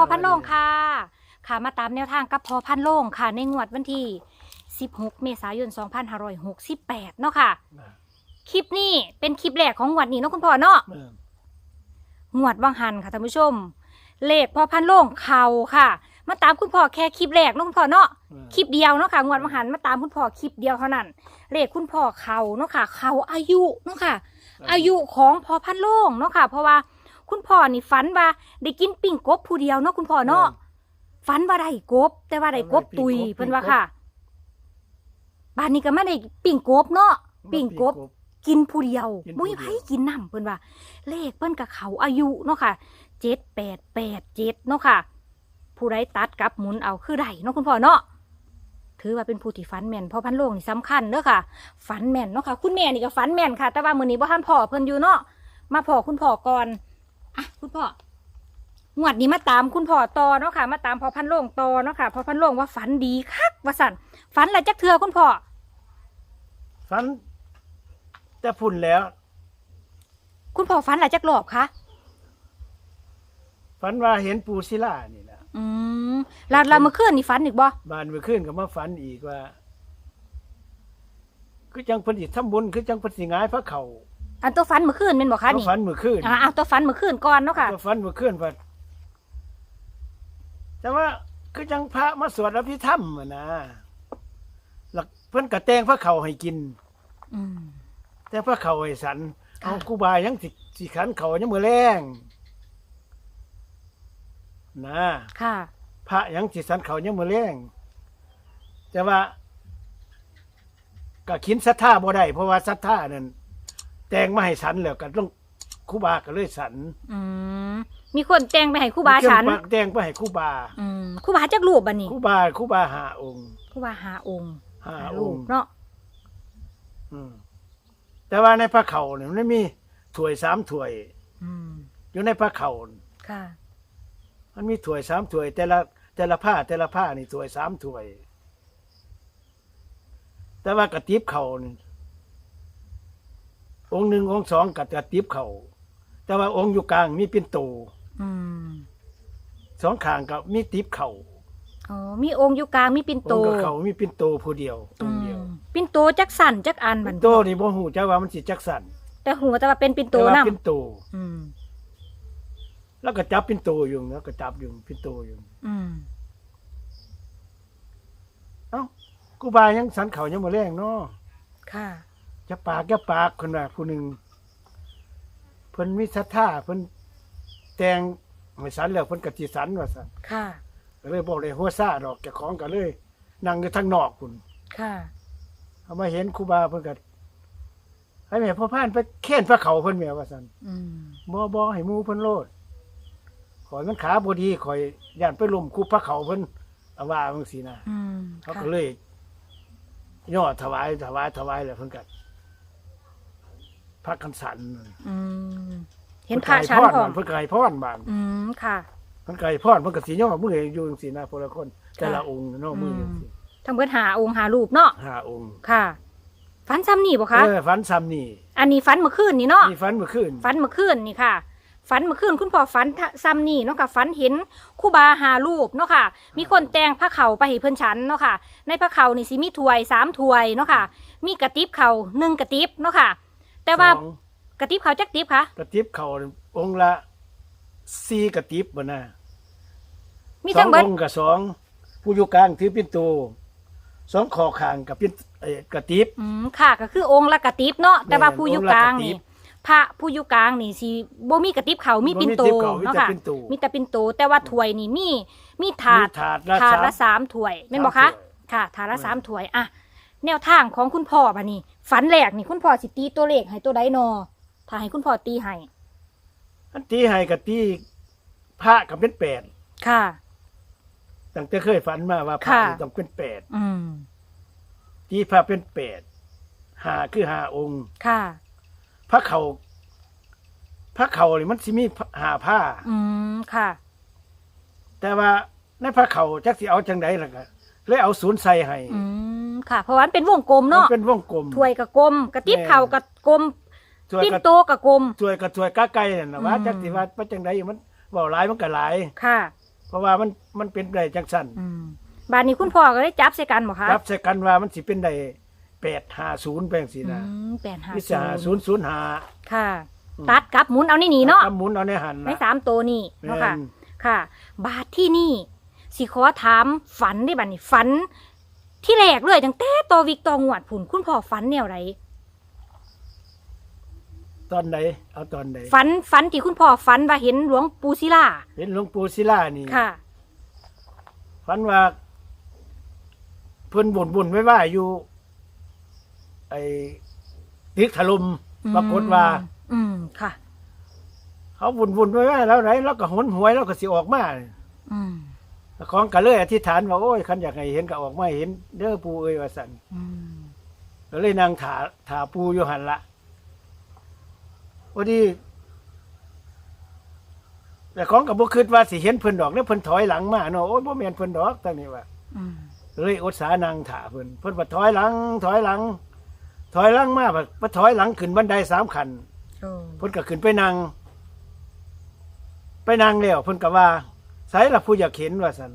พอพันโลงค่ะ ค่ะมาตามแนวทางกับพอพันโลงค่ะ ในงวดวันที่ 16 เมษายน 2568 เนาะค่ะ คลิปนี้เป็นคลิปแรกของงวดนี้เนาะคุณพ่อเนาะเอองวดวังหันค่ะท่านผู้ชม เลขพอพันโลงเข่าค่ะ มาตามคุณพ่อแค่คลิปแรกเนาะคุณพ่อเนาะเออคลิปเดียวเนาะค่ะ งวดวังหันมาตามคุณพ่อคลิปเดียวเท่านั้น เลขคุณพ่อเขาเนาะค่ะ เขาอายุเนาะค่ะ อายุของพอพันโลงเนาะค่ะ เพราะว่า คุณพ่อนี่ฝันว่าได้กินปิ้งกบผู้เดียวเนาะคุณพ่อเนาะฝันว่าได้กบ แต่ว่าได้กบตุยเพิ่นว่าค่ะบ้านนี้ก็ไม่ได้ปิ้งกบเนาะปิ้งกบกินผู้เดียวกินผู้บุ้ยเดียวไผกินน้ำเพิ่นว่า เลขเพิ่นกับเขาอายุเนาะค่ะเจ็ดแปดแปดเจ็ดเนาะค่ะ ผู้ใดตัดกับหมุนเอาคือได้เนาะคุณพ่อเนาะถือว่าเป็นผู้ที่ฝันแม่นเพราะพันโลงนี่สำคัญเด้อค่ะฝันแม่นเนาะค่ะ คุณแม่นี่ก็ฝันแม่นค่ะ แต่ว่ามื้อนี้บ่ทันพ่อเพิ่นอยู่เนาะมาพ่อคุณพ่อก่อน อะคุณพ่องวดนี้มาตามคุณพ่อต่อเนาะค่ะ มาตามพอพันโลงต่อเนาะค่ะพอพันโลงว่าฝันดีคักว่าสั่นฝันอะไรจักเทือคุณพ่อฝันแต่พุ่นแล้ว คุณพ่อฝันอะไรจักรอบคะฝันว่าเห็นปูศิลานี่แหละอืมแล้วแล้วเมื่อคืนนี่ฝันอีกบ่บานเมื่อคืนก็มาฝันอีกว่า คือจังเพิ่นสิทำบุญคือจังเพิ่นสิหงายพระเขา อันตัวฝันเมื่อคืนเป็นบ่คะก็นี่ฝันเมื่อคืนอ่าเอาตัวฝันเมื่อคืนก่อนเนาะค่ะก็ฝันเมื่อคืนว่าแต่ว่าคือจังพระมาสวดอภิธรรมอะนะหลักเพิ่นกระแตงพระเขาให้กิน อืม แต่พระเขาให้สัน ค่ะ เอาครูบายังสิสิขันเขายังมือแรงนะ ค่ะ พระยังสิสันเขายังมือแรงแต่ว่าก็ขินศรัทธาบ่ได้เพราะว่าศรัทธานั่น แต่งมาให้สันแล้วก็ต้องครูบาก็เลยสันอืมมีคนแต่งไปให้ครูบาฉันแต่งไปให้ครูบาอืมครูบาจักรูปบัดนี้ครูบาครูบาหาองค์ครูบาหาองค์หาหาอรูงปค์เนาะอืมแต่ว่าในพระเขาเนี่ยมันมีถ้วยสามถ้วย อืมอยู่ในพระเขาค่ะ มันมีถ้วยสามถ้วย แต่ละแต่ละผ้าแต่ละผ้านี่ถ้วยสามถ้วย แต่ว่ากระติบเขานี่ องค์หนึ่งองค์สองกับกระติบเขาแต่ว่าองค์อยู่กลางมีปิ่นโตอืมสองข้างกับมีติบเขาอ๋อมีองค์อยู่กลางมีปิ่นอโตงค์กับเขามีปิ่นโตผู้เดียวออืงค์มเดียว ปิ่นโตจักสั่นจักอันบัปิ่ดนโตนี่บ่ฮู้จักว่ามันสิจักสันแต่หัวแต่ว่าเป็นปิ่นโตแต่ว่านํปิ่นโต อืม แล้วก็จับปิ่นโตอยู่แล้วก็จับอยู่ปิ่นโตอยู่ อืมเอ้ากูบายังสันเขายังบ่แรงเนาะค่ะ จะปากจะปากคนว่าผู้หนึ่งเพิ่นมีศรัทธาเพิ่นแต่งไม่สันแล้วเพิ่นกติสันว่าซั่นค่ะ ก็เลยบอกเลยหัวซ่าดอกเจ้าของก็เลย นั่งอยู่ทางนอกพุ่นค่ะ เอามาเห็นครูบาเพิ่นก็ให้แม่พ่อพานไปเค้นพระเขาเพิ่นแม่ว่าซั่นอืม บ่บ่ให้หมู่เพิ่นโลดขอยมันขาบ่ดีข่อยย่านไปล้มคุบพระเขาเพิ่นเอาว่าจังซี่นะ อืมเขาค่ะก็เลยย่อถวายถวายถวายแล้วเพิ่นก็ พระคำสันอืมเห็นพระฉันเพิ่พร้อมเพิ่นไก่พรบานอืมค่ะ เพิ่นไก่พรเพิ่นก็สิย่อมืออยู่จังซี่นะพละคน แต่ละองค์เนาะมือจังซี่ทั้งเบิดหาองค์หารูปเนาะห้าองค์ค่ะฝันซ้ำนี่บ่คะเออฝันซ้ำนี่อันนี้ฝันเมื่อคืนนี่เนาะนี่ฝันเมื่อคืนฝันเมื่อคืนนี่ค่ะฝันเมื่อคืนคุณพ่อฝันซ้ำนี่เนาะค่ะฝันเห็นครู่บาหารูปเนาะค่ะ มีคนแต่งผ้าเขาวไปให้เพิ่นฉันเนาะค่ะ ในผ้าเขาวนี่สิมีถ้วยสามถ้วยเนาะค่ะ มีกระติบเขาวหนึ่งกระติบเนาะค่ะ แต่ว่าสองกระติบเขาวจักติบคะกระติบเขาองค์ละสี่กระติบบ่นะมีสอทั้งงเบิดองค์กับสองผู้อยู่กลางถือปิ่นโตสองคอข้างกับปิ่นเอ่อกระติบ อืมค่ะก็คือองค์ละกระติบเนาะแต่ว่าแม่นผู้อยู่กลางองค์ละกระตินี่บพระผู้อยู่กลางนี่สิบ่มีกระติบเขาวมีปิ่นโตบ่มีกระติบเขาวมีเนาะแต่ค่ะปิ่นโต มีแต่ปิ่นโต แต่ว่าถ้วยนี่มีมีถาด มีถาดละถาดสาม ละสามถ้วยแม่นบอกคะสามถ้วย ค่ะ ถาดละอืมสามถ้วยอะ แนวทางของคุณพ่อปะนี่ฝันแรกนี่คุณพ่อสิตีตัวเลขให้ตัวใดนอถ้าให้คุณพ่อตีให้อันตีให้กับตีพระกับเป็นแปดค่ะ ตั้งแต่เคยฝันมาว่าพระค่ะ นี่ต้องเป็นแปดอืม ตีพระเป็นแปดหาคือหาองค์ ค่ะ พระเขาพระเขานี่มันสิมีหาผ้า อืม ค่ะ แต่ว่าในพระเขาจักสิเอาจังไดล่ะก็เลยเอาศูนย์ใส่ให้ อืม ค่ะ เพราะว่ามันเป็นวงกลมมันเนาะเป็นวงกลม ถ้วยกับกลม กระติบแม่ เข่ากับกลมถ้วยปิ้นกับโตกับกลมถ้วยกับถ้วยกะไก่นั่นน่ะว่าอืม จักสิว่าว่าจังไดมันเว้าหลายมันก็หลาย ค่ะ เพราะว่ามันมันเป็นได้จังซั่นอืมบาดนี้คุณพ่อก็ได้จับใส่กันบ่คะรับใส่กันว่ามันสิเป็นได้850แปลงสิอืนะมแปดห้าวิศูสานย์005ค่ะ อืม ตัดกับหมุนเอานี่หนีเนาะทำหมุนเอาในหันในนะสามตัวนี่แม่เนาะค่ะนค่ะ บาทที่นี่สิขอถามฝันได้บัดนี้ฝัน ที่แรกเลยตั้งแต่ตอวิกตองหวดผุนคุณพ่อฝันแนวไรตอนใดเอาตอนใดฝันฝันที่คุณพ่อฝันว่าเห็นหลวงปู่ศิลาเห็นหลวงปู่ศิลานี่ค่ะ ฝันว่าเพิ่นบ่นบ่นไว้ว่าอยู่ ไอ้ตึกถล่มปรากฏว่า อืมค่ะ เขาบ่นบ่นไว้ว่าแล้วไหนแล้วก็หนหวยแล้วก็สิออกมาอืม ของก็เลยอธิษฐานว่าโอ้ยคันอยากให้เห็นก็ออกมาให้เห็นเด้อปู่เอ้ยว่าซั่นอืมก็เลยนั่งถาถาปู่อยู่หั่นละพอดีแต่ของก็บ่คิดว่าสิเห็นเพิ่นดอกแล้วเพิ่นถอยหลังมาเนาะโอ้ยบ่แม่นเพิ่นดอกตั้งนี้ว่าอืมเลยอดสานังถาเพิ่นเพิ่นว่าถอยหลัง ถอยหลัง ถอยหลังมาแบบมาถอยหลังขึ้นบันไดสามขันโอ้เพิ่นก็ขึ้นไปนั่งไปนั่งแล้วเพิ่นก็ว่า ไสละผู้อยากเห็นว่าซั่น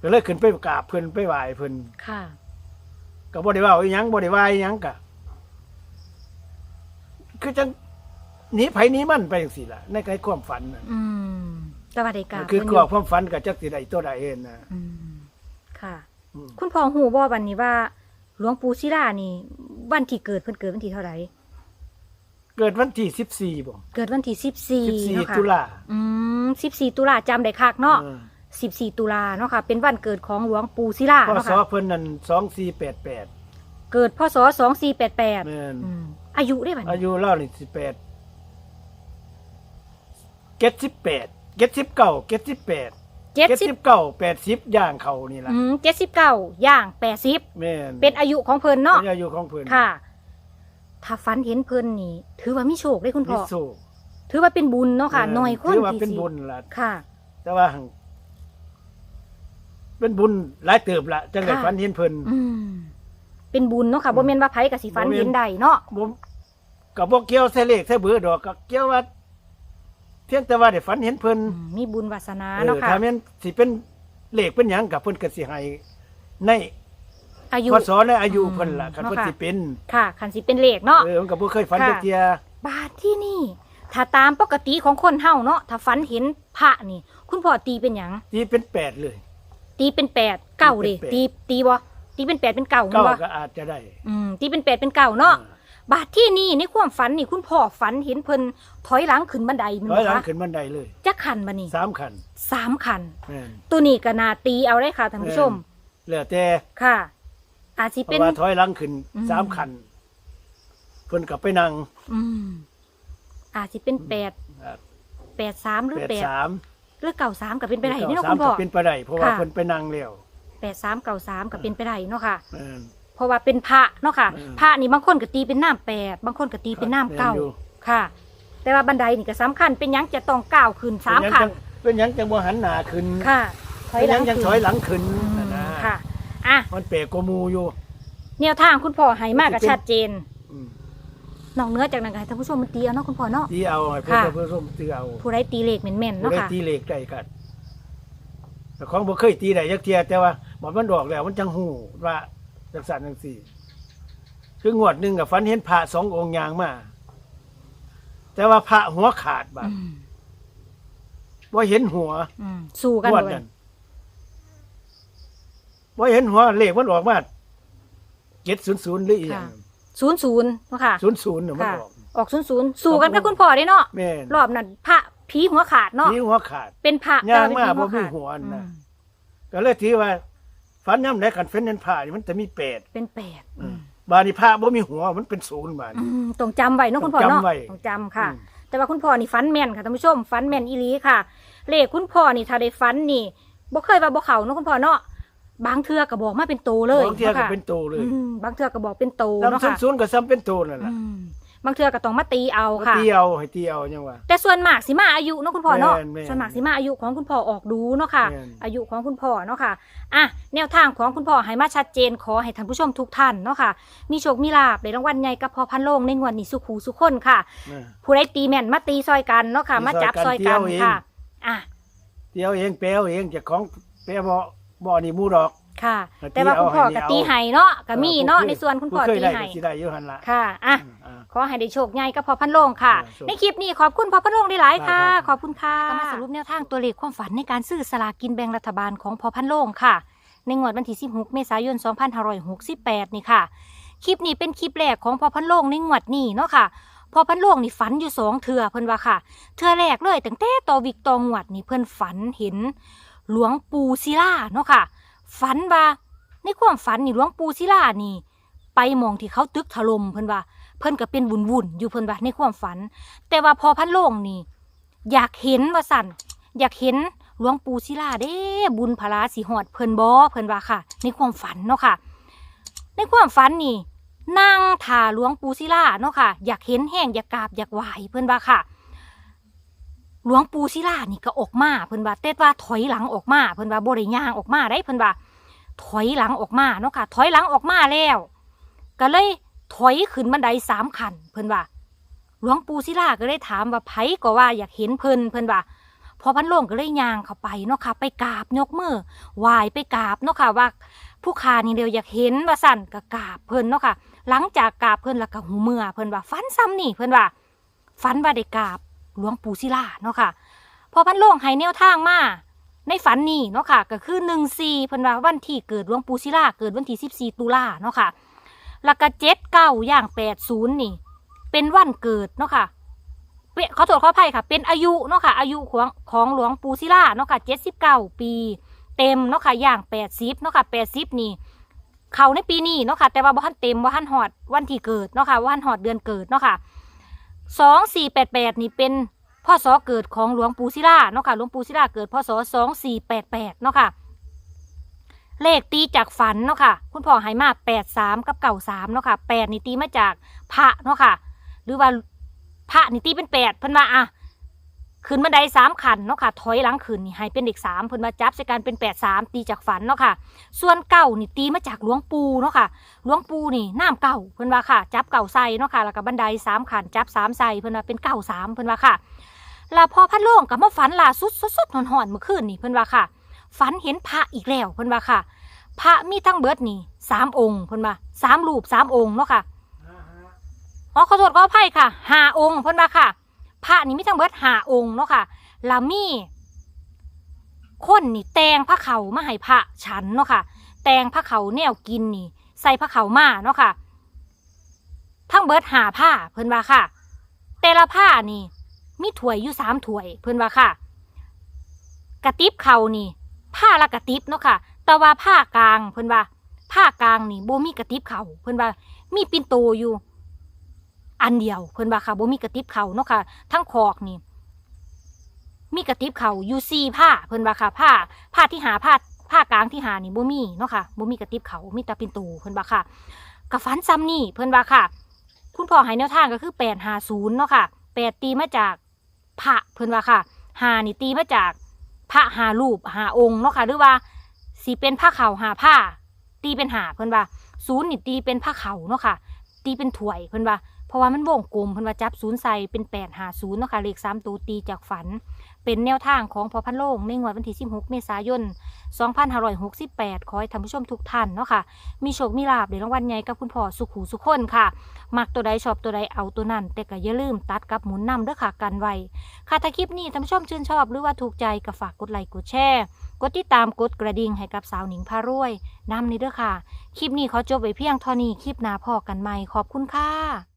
ก็เลยขึ้นไปกราบเพิ่นไปไหว้เพิ่นค่ะ ก็บ่ได้เว้าอีหยังบ่ได้ว่าอีหยังก็คือจังหนีไผหนีมันไปจังซี่ล่ะในในความฝันน่ะอืมสวัสดีค่ะคือณกรอบความฝันก็จักสิได้ตัวใดเองนะอืมค่ะ อืม คุณพ่อหูบ่วันนี้ว่า หลวงปู่ศิลานี่วันที่เกิดเพิ่นเกิดวันที่เท่าไหร่ เกิดวันที่14บ่เกิดวันที่สิบสี่เนาะ14ค่ะตุลาอืมสิบสี่ตุลาจำได้คักเนาะเออสิบสี่ตุลาเนาะค่ะ เป็นวันเกิดของหลวงปู่ศิลาพเนาะศค่ะเพิ่นนั่นสองสี่แปดแปดเกิดพศสองสี่แปดแปดแม่นอายุได้บัดอานี้ยุเล่านี่สิบแปดเจ็ดสิบแปดเจ็ดสิบเก้าเจ็ดสิบแปดเจ็ดเจ็ดสิบสิบเก้าแปดสิบย่างเขานี่ล่ะอืมเจ็ดสิบเก้าย่างแปดสิบแม่นเป็นอายุของเพิ่นเนาะเป็นอายุของเพิ่นค่ะ ถ้าฝันเห็นเพิ่นนี่ ถือว่ามีโชคได้คุณพ่มิอสูถือว่าเป็นบุญเนาะค่ะหน่อยคนถือว่าที่เป็นสิบุญล่ะค่ะ แต่ว่าหั่นเป็นบุญหลายเติบละจังได๋ค่ะ ฝันเห็นเพิ่น อืมเป็นบุญเนาะค่ะอืมบ่แม่นว่าไผกับสิฝันบ่แม่น เห็นใดเนาะ บ่ก็บ่เกี่ยวใส่เลขใส่เบอร์ดอกก็เกี่ยวว่าเพียงแต่ว่าได้ฝันเห็นเพิ่นอืมมีบุญวาสนาเอเนาะอค่ะ ถ้าแม่นสิเป็นเลขเป็นหยังกับเพิ่นก็สิให้ใน อายุพศในอายุเพิ่นล่ะอืมคันเพิ่นเนาะค่ะ สิเป็นค่ะคันสิเป็นเลขเนาะ เออมันก็บ่เคยฝันค่ะจักเที่ยบาทที่นี่ ถ้าตามปกติของคนเฮาเนาะถ้าฝันเห็นพระนี่ คุณพ่อตีเป็นหยังที่เป็นแปดเลย ตีเป็นแปดเก้าเด้เป็นแปด ตีตีบ่ตีเป็นแปดเป็นเก้าแม่เก้านบ่ก็อาจจะได้อืมตีเป็นแปดเป็นเก้าเนาะบาทที่นี่ในความฝันนี่คุณพ่อฝันเห็นเพิ่นถอยหลังขึ้นบันไดแมันร้อยบ่หลังคะขึ้นบันไดเลยจักขันบ่นี่สามขันสามขัน แม่นตัวนี้ก็นาตีเอาได้ค่ะท่านผู้ชม แล้วแต่ค่ะ อาจสิเพเป็น ราะว่าถอยหลังขึ้นอืม สามขันเพิ่นก็ไปนั่งอืมอาจสิเป็นแปดอ่าแปดสามหรือแปดแปดสามหรือเก่าสามก็เป็นไปได้นี่เนาะสาคุมณก็พ่อเป็นไปได้เพราะว่าค่ะ เพิ่นไปนั่งแล้วแปดสามเก่าสามก็เป็นไปได้เนาะค่ะแม่นเพราะว่าเป็นพระเนาะค่ะ อืม พระนี่บางคนก็ตีเป็นน้ำแปดบางคนก็ตีเป็นน้ำเก้าแม่นอยู่ค่ะ แต่ว่าบันไดนี่ก็สำคัญเป็นหยังจะต้องก้าวขึ้นสามเป็นหยังขันจังเป็นหยังจังบ่หันหน้าขึ้นค่ะถอยเป็นหหลัยังงจังขึ้นถอยหลังขึ้น อืมนั่นนะค่ะ อะ มันเปรกกว่าหมู่อยู่แนวทางคุณพ่อให้มากกับชัดเจนอืมนอกเหนื้อจากนั้นก็ให้ท่านผู้ชมมันตีเอาเนาะคุณพ่อเนาะ ตีเอาให้เพิ่นค่ะ เพิ่นส้มตีเอาผู้ใดตีเลขแม่นๆบ่เนาะได้ค่ะตีเลขได้กันแต่ของบ่เคยตีได้จักเที่ยแต่ว่าบ่มันดอกแล้วมันจังฮู้ว่าจังซั่นจังซี่ คืองวดหนึงก็ฝันเห็นพระสององค์ยางมา แต่ว่าพระหัวขาดบาดอืมบ่เห็นหัว อืมสู้กันงวดเลยนั้น บ่เห็นหัวเลขมันออกมา700หรืออีหยังศูนย์ศูนย์เนาะค่ะ00น่ะมันค่ะ ออก ออกศูนย์ศูนย์สู้กันกับคุณพ่อได้เนาะแม่นรอบนั้นพระผีหัวขาดเนาะมีหัวขาด เป็นพระย่างมาแต่ว่บ่เป็นมีผีหัวขาดน่ะอืมก็เลยถือว่าฝันย่ำไหนกันเฟ้นนั้นพระนี่มันจะมีแปดเป็นแปดอืมบาดนีพระบ่มีหัวมันเป็นศูนย์บาดอืนี้มต้องจำไว้เนาะคุณพ่อต้องเนาะจำไว้ ต้องจำค่ะ อืมแต่ว่าคุณพ่อนี่ฟันแม่นค่ะท่านผู้ชมฟันแม่นอีหลีค่ะ เลขคุณพ่อนี่ถ้าได้ฟันนี่บ่เคยว่าบ่เข้าเนาะคุณพ่อเนาะ บางเทื่อก็บอกมาเป็นโตเลยบางเทียก็ค่ะเป็นโตเลยอืมบางเทื่อก็บอกเป็นโตเนาะซ้ำค่ะศูนย์ก็ซ้ำเป็นโตนั่นแหละอืมบางเทื่อก็ต้องมาตีเอาก็ค่ะ เตียวให้เตียวยังว่า แต่ส่วนมากสิมาอายุเนาะคุณพ่อเนาะแม่นแม่นส่วนมากสิมาอายุของคุณพ่อออกดูเนาะค่ะ แม่น อายุของคุณพ่อเนาะค่ะอะแนวทางของคุณพ่อให้มาชัดเจนขอให้ท่านผู้ชมทุกท่านเนาะค่ะ มีโชคมีลาภในรางวัลใหญ่กับพอพันโลงในงวดนี้สุขหูสุขคนค่ะนะผู้ใดตีแม่นมาตีซอยกันเนาะค่ะ ตีมาจับซซออยยกักันนค่ะอะตีตีเอาเองแปลเอาเองเจากของแปลบ่ บ่นี่หมู่ดอก ค่ะตีแต่ว่าคุณพ่อเอาให้กับเอาตีไห้เนาะก็มีเนาะผู้ในส่วนคุณพ่อผู้เคยตีได้ไห้ก็สิได้อยู่หั่นล่ะค่ะอะอ่า ขอให้ได้โชคใหญ่กับพ่อพันโลงค่ะ เออโชคในคลิปนี้ขอบคุณพ่อพันโลงได้หลายๆค่ะครับ ขอบคุณค่ะก็มาสรุปแนวทางตัวเลขความฝันในการซื้อสลากกินแบ่งรัฐบาลของพ่อพันโลงค่ะ ในงวดวันที่ 16 เมษายน 2568 นี่ค่ะ คลิปนี้เป็นคลิปแรกของพ่อพันโลงในงวดนี้เนาะค่ะพ่อพันโลงนี่ฝันอยู่สองเทื่อเพิ่นว่าค่ะเทื่อแรกเลยตั้งแต่ต่อวิกต่องวดนี่เพิ่นฝันเห็น หลวงปู่ศิลาเนาะค่ะ ฝันว่าในความฝันนี่หลวงปู่ศิลานี่ ไปมองที่เขาตึกถล่มเพิ่นว่า เพิ่นก็เป็นวุ่นวุ่นอยู่เพิ่นว่าในความฝัน แต่ว่าพอพันโลงนี่ อยากเห็นว่าสั่นอยากเห็นหลวงปู่ศิลาเด้บุญพลาสีหอดเพิ่นบ่เพิ่นว่าค่ะ ในความฝันเนาะค่ะ ในความฝันนี่นั่งถ่าหลวงปู่ศิลาเนาะค่ะ อยากเห็นแห้งอยากกราบอยากไหวเพิ่นว่าค่ะ หลวงปู่ศิลานี่ก็ออกมาเพิ่นว่าแต่ว่าถอยหลังออกมาเพิ่นว่าบ่ได้ย่างออกมาได้เพิ่นว่าถอยหลังออกมาเนาะค่ะ ถอยหลังออกมาแล้วก็เลยถอยขึ้นบันไดสามขันเพิ่นว่าหลวงปู่ศิลาก็เลยถามว่าไผก็ว่าอยากเห็นเพิ่นเพิ่นว่าพอพันโลงก็เลยย่างเข้าไปเนาะค่ะ ไปกราบยกมือไหว้ไปกราบเนาะค่ะว่าผู้ขานี่เดียวอยากเห็นว่าสั่นก็กราบเพิ่นเนาะค่ะ หลังจากกราบเพิ่นแล้วก็หูเมื่อเพิ่นว่าฝันซ้ำนี่เพิ่นว่าฝันว่าได้กราบ หลวงปู่ศิลาเนาะค่ะพอพันโลงให้แนวทางมาในฝันนี่เนาะค่ะก็คือหนึ่งสี่เพิ่นว่าวันที่เกิดหลวงปู่ศิลาเกิดวันที่สิบสี่ตุลาเนาะค่ะแล้วก็เจ็ดเก้าอย่างแปดศูนย์นี่ เป็นวันเกิดเนาะค่ะเขอโทษขออภัยค่ะ เป็นอายุเนาะค่ะอายุของของหลวงปู่ศิลาเนาะค่ะเจ็ดสิบเก้าปี เต็มเนาะค่ะอย่างแปดสิบเนาะค่ะแปดสิบนี่เขาในปีนี้เนาะค่ะแต่ว่าบ่ทันเต็มบ่ทันหอดวันที่เกิดเนาะค่ะบ่ทันหอดเดือนเกิดเนาะค่ะ สองสี่แปดแปดนี่เป็นพ่อสอเกิดของหลวงปู่ศิลาเนาะค่ะหลวงปู่ศิลาเกิดพ่อสอสองสี่แปดแปดเนาะค่ะเลขตีจากฝันเนาะค่ะ คุณพ่อหายมาแปดสามกับเก่าสามเนาะค่ะแปดนี่ตีมาจากพระเนาะค่ะ หรือว่าพระนี่ตีเป็นแปดพันว่าอะ ขึ้นบันไดสามขันเนาะค่ะถอยหลังขึ้นนี่ให้เป็นเด็กสามเพิ่นมาจับใส่กันเป็นแปดสามตีจากฝันเนาะค่ะ ส่วนเก่านี่ตีมาจากหลวงปูเนาะค่ะหลวงปูนี่น้ำเก่าเพิ่นว่าค่ะ จับเก่าใส่เนาะค่ะแล้วก็บันไดสามขันจับสามใส่เพิ่นว่าเป็นเก่าสามเพิ่นว่าค่ะแล้วพอพัดโล่งกับมาฝันล่าสุดสดๆหอนๆเมื่อคืนนี่เพิ่นว่าค่ะฝันเห็นพระอีกแล้วเพิ่นว่าค่ะ พระมีทั้งเบิดนี่สามองค์เพิ่นว่าสามรูปสามองค์เนาะค่ะอ๋อขอโทษขออภัยค่ะห้าองค์เพิ่นว่าค่ะ พระนี่มีทั้งเบิดหาองค์เนาะค่ะล้วมีคนนี่แตงพระเขามาให้พระฉันเนาะค่ะ แตงพระเขาแนวกินนี่ ใส่พระเขามาเนาะค่ะ ทั้งเบิดหาผ้าเพิ่นว่าค่ะ แต่ละผ้านี่ มีถ้วยอยู่สามถ้วยเพิ่นว่าค่ะ กระติบเขานี่ ผ้าละกระติบเนาะค่ะ แต่ว่าผ้ากลางเพิ่นว่าผ้ากลางนี่โบมีกระติบเขาเพิ่นว่า มีปิ่นโตอยู่ อันเดียวเพิ่นว่าค่ะบ่มีกระติบเขาเนาะค่ะ ทั้งคอกนี่ มีกระติบเขาอยู่สี่ผ้าเพิ่นว่าค่ะผ้าผ้าที่หาผ้าผ้ากลางที่หานี่บ่มีเนาะค่ะบ่มีกระติบเขามีแต่ปิ่นโตเพิ่นว่าค่ะกระฟันซ้ำนี่เพิ่นว่าค่ะ คุณพ่อให้แนวทางก็คือแปดหาศูนย์เนาะค่ะแปดตีมาจากพระเพิ่นว่าค่ะหานี่ตีมาจากพระหารูปหาองค์เนาะค่ะหรือว่าสีเป็นผ้าเข่าหาผ้า ตีเป็นหาเพิ่นว่าศูนย์นี่ตีเป็นผ้าเข่าเนาะค่ะ ตีเป็นถ้วยเพิ่นว่า เพราะว่ามันวงกลมเพิ่นว่าจับศูนย์ใส่เป็นแปดหาศูนย์เนาะค่ะเลขสามตัวตีจากฝัน เป็นแนวทางของพอพันโลงในงวดวันที่ 16 เมษายน 2568 ขอให้ท่านผู้ชมทุกท่านเนาะค่ะ มีโชค มีลาบในรางวัลใหญ่กับคุณพ่อสุขหูสุขคนค่ะ มักตัวใดชอบตัวใดเอาตัวนั้น แต่ก็อย่าลืมตัดกับหมุนนำเด้อค่ะกันไว้ค่ะถ้าคลิปนี้ท่านผู้ชมชื่นชอบหรือว่าถูกใจก็ฝากกดไลค์กดแชร์กดติดตามกดกระดิ่งให้กับสาวหนิงพารวยนำนี้เด้อค่ะ คลิปนี้ขอจบไว้เพียงเท่านี้คลิปหน้าพอกันใหม่ขอบคุณค่ะ